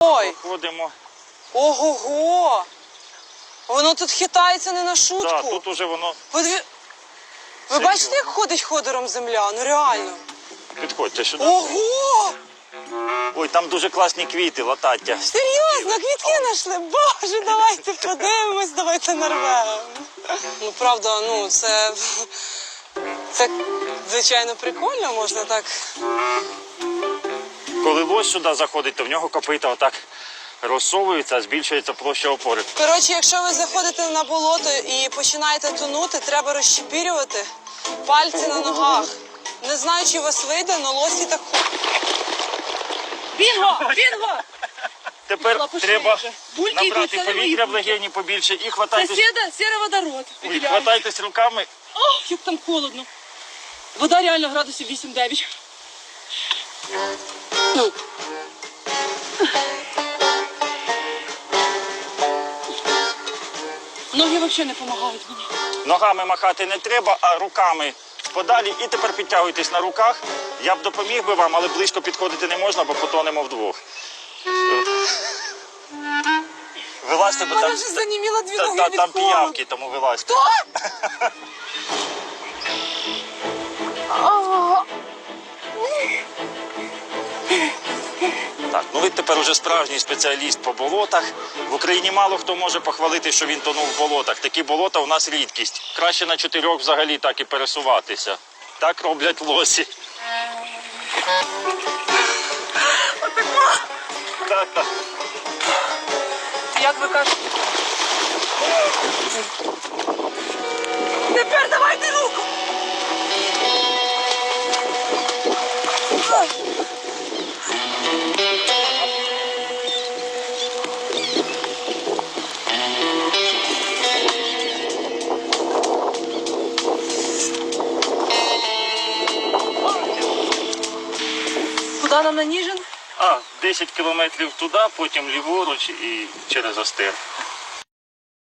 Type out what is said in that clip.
Ой, Ходимо. ого-го! Воно тут хитається не на шутку. Так, тут уже воно. Подиві- Ви бачите, як ходить ходором земля? Ну реально. Підходьте сюди. Ого! Ой, там дуже класні квіти, латаття. Серйозно, квітки знайшли? Боже, давайте подивимось, давайте нарвемо. Ну, правда, ну це. Це, звичайно, прикольно, можна так. Коли лось сюди заходить, то в нього копита отак розсовується, збільшується площа опори. Коротше, якщо ви заходите на болото і починаєте тонути, треба розщепірювати пальці на ногах. Не знаю, чи у вас вийде, але лосі так. Бінго! Бінго! Тепер треба вже. Бульки йдуть, набрати це повітря в легені побільше і хватайтесь, Сусіда, сероводород. ой, хватайтесь руками. Ох, як там холодно. Вода реально градусів 8-9. Ну. Ноги взагалі не допомагають мені. Ногами махати не треба, а руками подалі. І тепер підтягуйтесь на руках. Я б допоміг би вам, але близько підходити не можна, бо потонемо вдвох. Вилазьте, бо там, вже заніміла дві та- ноги та- від там холоду. піявки, тому вилазьте. Так, ну ви тепер уже справжній спеціаліст по болотах. В Україні мало хто може похвалити, що він тонув в болотах. Такі болота у нас рідкість. Краще на чотирьох взагалі так і пересуватися. Так роблять лосі. Так. Як ви кажете? Тепер давайте руку! Куди нам на Ніжин? А, 10 кілометрів туди, потім ліворуч і через Остер.